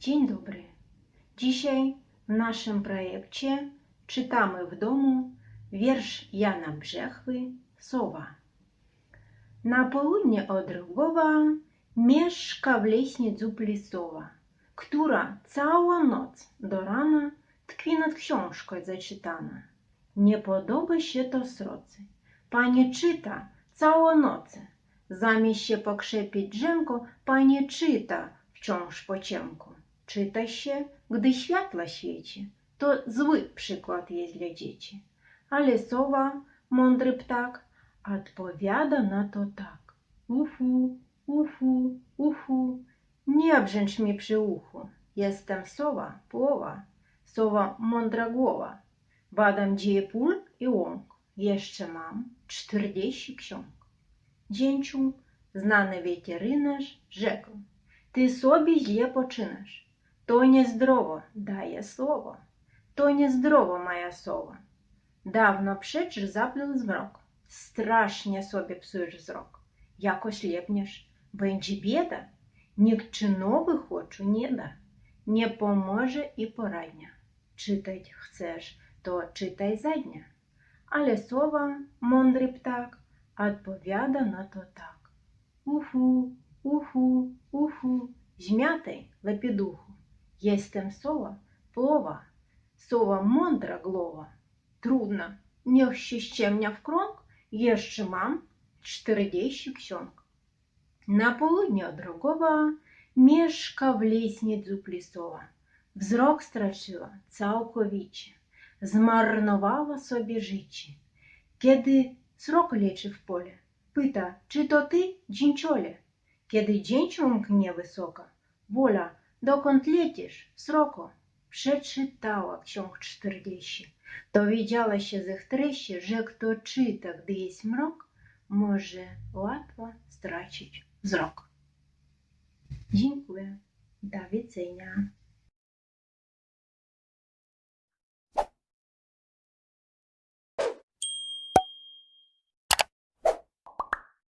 Dzień dobry. Dzisiaj w naszym projekcie czytamy w domu wiersz Jana Brzechwy Sowa. Na południe od Rogowa mieszka w leśni dzób lisowa, która całą noc do rana tkwi nad książką zaczytana. Nie podoba się to srocy. Panie czyta całą noc. Zamiast się pokrzepić drzemką, panie czyta wciąż po ciemku czyta się, gdy światło świeci. To zły przykład jest dla dzieci. Ale sowa, mądry ptak, odpowiada na to tak. Ufu, ufu, ufu, nie brzęcz mi przy uchu. Jestem sowa, poła, sowa mądra głowa. Badam dzieje pól i łąk. Jeszcze mam czterdzieści ksiąg. Dzięciu, znany weterynarz rzekł, ty sobie źle poczynasz. То нездорово дає слово, то нездорово моя сова. Давно пшич заплив змрок, страшне собі псуєш зрок, як осліпнеш, бенджі біда, нікчино хочу не да, не поможе і порадня. Читать chcesz, то читай задня. Але сова, мондрий птак, Отповіда на то так. Уху, уху, уху, змятий лепідуху. Jestem sowa, плова, сова мандра глова. Трудно, niech się ściemnia w krąg, jeszcze mam czterdzieści ksiąg. Na południe od rogowa mieszka w лісні плісова. Wzrok straciła całkowicie, zmarnowała sobie życie. Kiedy srok leczy w pole, pyta, czy to ty, dzięciole? Kiedy dzięć umknie wysoka, wola Dokąd lecisz, sroko? Przeczytała ksiąg 40. Dowiedziała się ze treści, że kto czyta, gdy jest mrok, może łatwo stracić wzrok. Dziękuję. Do widzenia.